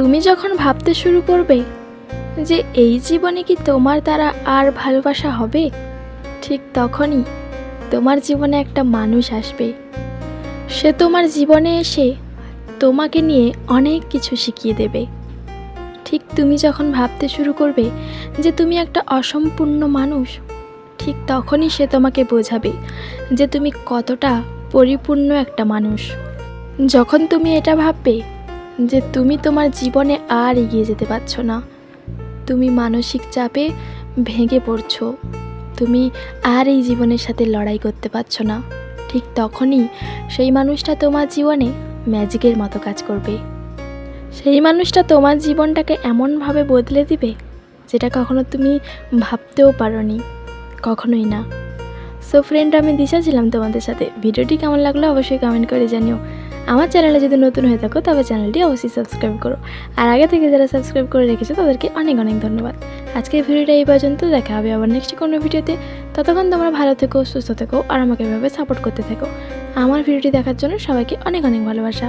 তুমি যখন ভাবতে শুরু করবে যে এই জীবনে কি তোমার দ্বারা আর ভালোবাসা হবে, ঠিক তখনই তোমার জীবনে একটা মানুষ আসবে। সে তোমার জীবনে এসে তোমাকে নিয়ে অনেক কিছু শিখিয়ে দেবে। ঠিক তুমি যখন ভাবতে শুরু করবে যে তুমি একটা অসম্পূর্ণ মানুষ, ঠিক তখনই সে তোমাকে বোঝাবে যে তুমি কতটা পরিপূর্ণ একটা মানুষ। যখন তুমি এটা ভাববে যে তুমি তোমার জীবনে আর এগিয়ে যেতে পারছ না। তুমি মানসিক চাপে ভেঙে পড়ছো। তুমি আর এই জীবনের সাথে লড়াই করতে পারছ না। ঠিক তখনই সেই মানুষটা তোমার জীবনে ম্যাজিকের মতো কাজ করবে। সেই মানুষটা তোমার জীবনটাকে এমনভাবে বদলে দিবে যেটা কখনো তুমি ভাবতেও পারোনি, কখনোই না। সো ফ্রেন্ড আমি দিশা ছিলাম তোমাদের সাথে। ভিডিওটি কেমন লাগল অবশ্যই কমেন্ট করে জানিও। আমার চ্যানেলে যদি নতুন হয়ে থাকো, তবে চ্যানেলটি অবশ্যই সাবস্ক্রাইব করো। আর আগে থেকে যারা সাবস্ক্রাইব করে রেখেছো, তাদেরকে অনেক অনেক ধন্যবাদ। আজকের ভিডিওটা এই পর্যন্ত, দেখা হবে আবার নেক্সট কোনো ভিডিওতে। ততক্ষণ তোমরা ভালো থেকো, সুস্থ থেকো, আর আমাকে এভাবে সাপোর্ট করতে থেকো। আমার ভিডিওটি দেখার জন্য সবাইকে অনেক অনেক ভালোবাসা।